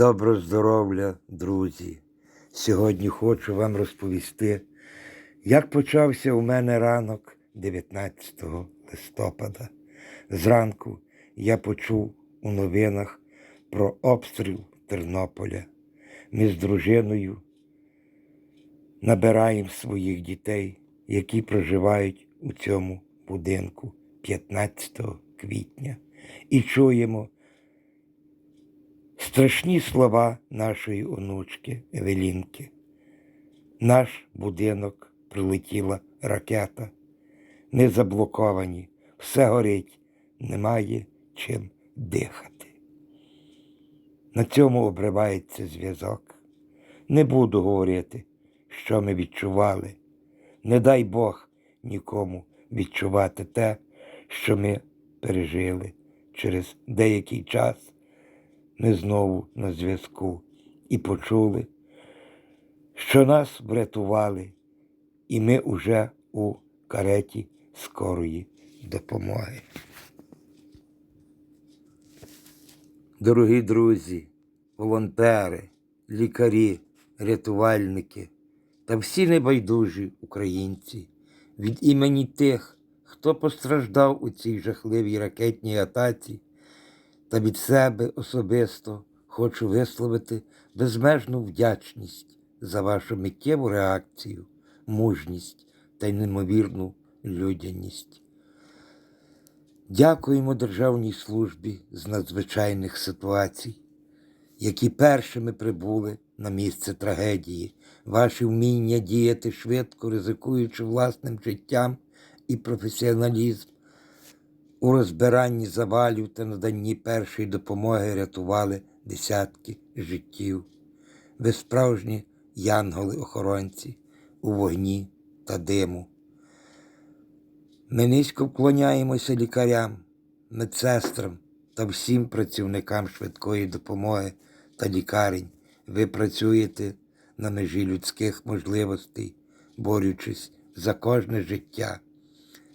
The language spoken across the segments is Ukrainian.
Добро здоров'я, друзі! Сьогодні хочу вам розповісти, як почався у мене ранок 19 листопада. Зранку я почув у новинах про обстріл Тернополя. Ми з дружиною набираємо своїх дітей, які проживають у цьому будинку 15 квітня, і чуємо страшні слова нашої онучки Евелінки. Наш будинок прилетіла ракета. Ми заблоковані, все горить, немає чим дихати. На цьому обривається зв'язок. Не буду говорити, що ми відчували. Не дай Бог нікому відчувати те, що ми пережили через деякий час ми знову на зв'язку і почули, що нас врятували, і ми уже у кареті скорої допомоги. Дорогі друзі, волонтери, лікарі, рятувальники та всі небайдужі українці від імені тих, хто постраждав у цій жахливій ракетній атаці, та від себе особисто хочу висловити безмежну вдячність за вашу миттєву реакцію, мужність та й неймовірну людяність. Дякуємо Державній службі з надзвичайних ситуацій, які першими прибули на місце трагедії, ваші вміння діяти швидко, ризикуючи власним життям і професіоналізм у розбиранні завалів та наданні першої допомоги рятували десятки життів. Ви справжні янголи-охоронці у вогні та диму. Ми низько вклоняємося лікарям, медсестрам та всім працівникам швидкої допомоги та лікарень. Ви працюєте на межі людських можливостей, борючись за кожне життя.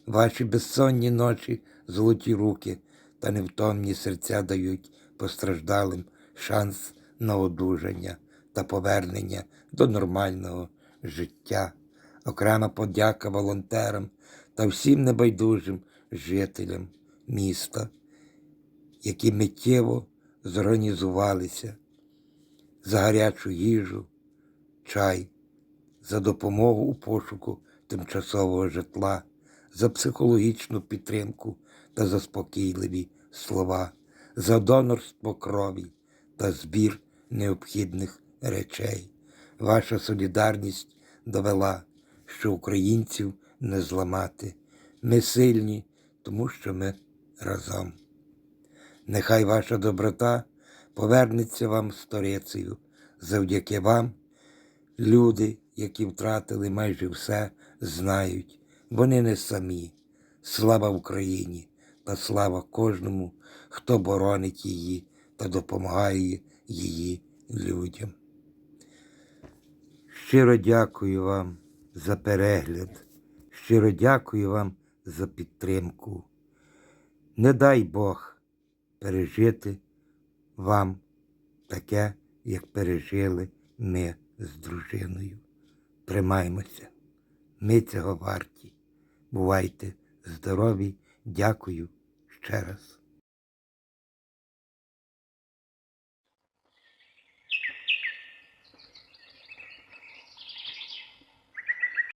Ваші безсонні ночі, золоті руки та невтомні серця дають постраждалим шанс на одужання та повернення до нормального життя. Окрема подяка волонтерам та всім небайдужим жителям міста, які миттєво зорганізувалися за гарячу їжу, чай, за допомогу у пошуку тимчасового житла, за психологічну підтримку та заспокійливі слова, за донорство крові та збір необхідних речей. Ваша солідарність довела, що українців не зламати. Ми сильні, тому що ми разом. Нехай ваша доброта повернеться вам сторицею. Завдяки вам люди, які втратили майже все, знають, вони не самі. Слава Україні та слава кожному, хто боронить її та допомагає її людям. Щиро дякую вам за перегляд. Щиро дякую вам за підтримку. Не дай Бог пережити вам таке, як пережили ми з дружиною. Тримаймося. Ми цього варті. Бувайте здорові. Дякую ще раз.